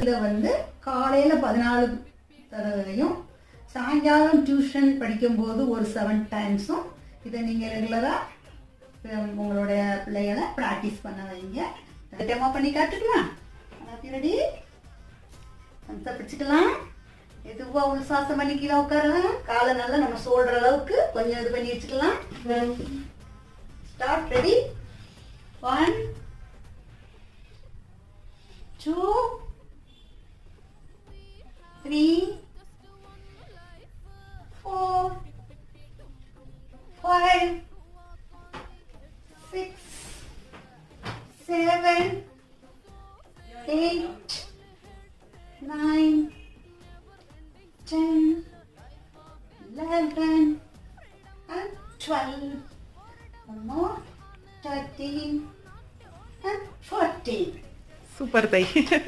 இதை வந்து காலையில் பதினாலு தடவையும் சாயங்காலம் டியூஷன் படிக்கும்போது ஒரு செவன் டைம்ஸும் இதை நீங்கள் ரெகுலராக உங்களுடைய பிள்ளைகளை ப்ராக்டிஸ் பண்ண வைங்க. டெமோ பண்ணி காட்டுக்கலாம் ரெடி அந்த பிடிச்சிக்கலாம். எதுவா உள்சாசம் பண்ணி கீழே உட்காரலாம். காலை நல்லா நம்ம சொல்ற அளவுக்கு கொஞ்சம் இது பண்ணி வச்சுக்கலாம். Start ready one two three, four, five, six, seven, eight, nine, ten, eleven, and twelve. One more, thirteen, and fourteen. Super day.